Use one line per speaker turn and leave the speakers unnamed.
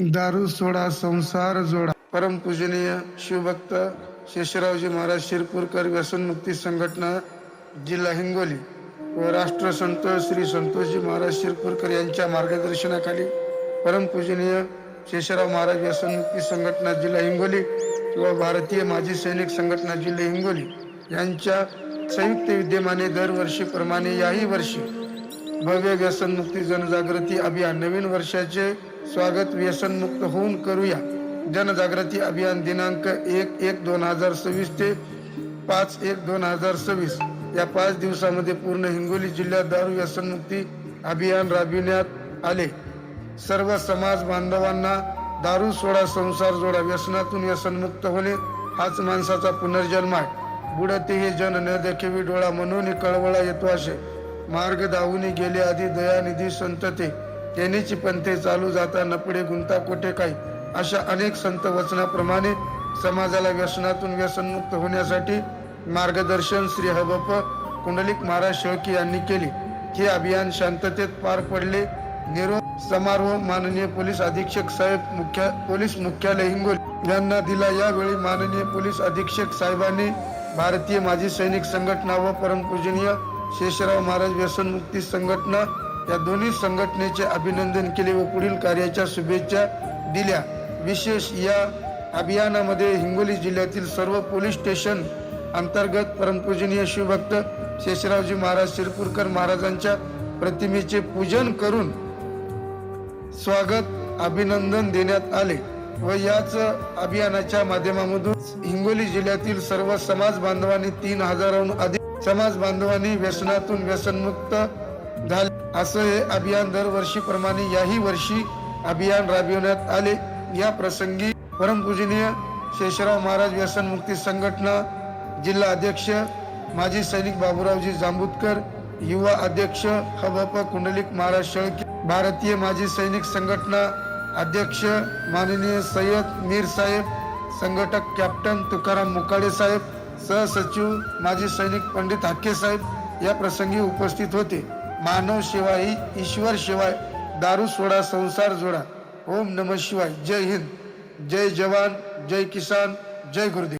दारू सोडा संसार जोडा. परमपूजनीय शिवभक्त शेषरावजी महाराज शिरपूरकर व्यसनमुक्ती संघटना जिल्हा हिंगोली व राष्ट्रसंत श्री संतोषजी महाराज शिरपूरकर यांच्या मार्गदर्शनाखाली परमपूजनीय शेषराव महाराज व्यसनमुक्ती संघटना जिल्हा हिंगोली व भारतीय माजी सैनिक संघटना जिल्हा हिंगोली यांच्या संयुक्त विद्यमाने दरवर्षीप्रमाणे याही वर्षी भव्य व्यसनमुक्ती जनजागृती अभियान नवीन वर्षाचे स्वागत व्यसनमुक्त होऊन करूया. जनजागृती अभियान दिनांक एक एक दोन हजार सव्वीस ते पाच एक दोन हजार सव्वीस. या पाच दिवसामध्ये पूर्ण हिंगोली जिल्ह्यात दारू व्यसनमुक्ती अभियान राबविण्यात आले. सर्व समाज बांधवांना दारू सोडा संसार जोडा व्यसनातून व्यसनमुक्त होणे हाच माणसाचा पुनर्जन्म आहे. बुडते हे जन न देखेवी डोळा म्हणून कळवळा येतो असे. मार्ग दावूनी गेले आधी दयानिधी संतते. तेनेची पंथे चालू जाता नपडे गुंता कोठे काही अशा अनेक संत वचनाप्रमाणे समाजाला व्यसनातून व्यसनमुक्त होण्यासाठी मार्गदर्शन श्री हबप कुंडलिक महाराज शेळके यांनी केले. हे अभियान शांततेत पार पडले. निरोप समारोह माननीय पोलीस अधीक्षक साहेब मुख्य पोलीस मुख्यालय हिंगोली यांना दिला. यावेळी माननीय पोलीस अधीक्षक साहेबांनी भारतीय माजी सैनिक संघटना व परमपूजनीय शेषराव महाराज व्यसनमुक्ती संघटना या दोन्ही संघटनेचे अभिनंदन केले व पुढील कार्याच्या शुभेच्छा दिल्या. विशेष या अभियानामध्ये हिंगोली जिल्ह्यातील सर्व पोलीस स्टेशन अंतर्गत परमपूजनीय शिवभक्त शेषरावजी महाराज शिरपूरकर महाराजांच्या प्रतिमेचे पूजन करून स्वागत अभिनंदन देण्यात आले व याच अभियानाच्या माध्यमामधून हिंगोली जिल्ह्यातील सर्व समाज बांधवांनी तीन हजाराहून अधिक समाज बांधवांनी व्यसनातून व्यसनमुक्त झाले. असं हे अभियान दरवर्षीप्रमाणे याही वर्षी अभियान राबविण्यात आले. या प्रसंगी परमपूजनीय शेषराव महाराज व्यसनमुक्ती संघटना जिल्हा अध्यक्ष माजी सैनिक बाबूरावजी जांभूतकर युवा अध्यक्ष हबप कुंडलिक महाराज शेळके भारतीय माजी सैनिक संघटना अध्यक्ष माननीय सय्यद मीर साहेब संघटक कॅप्टन तुकाराम मुकाडे साहेब सहसचिव माजी सैनिक पंडित हाके साहेब या प्रसंगी उपस्थित होते. मानव शिवाय ही ईश्वर शिवाय दारू सोडा संसार जोडा. ओम नम शिवाय. जय हिंद. जय जवान जय किसान जय गुरुदेव.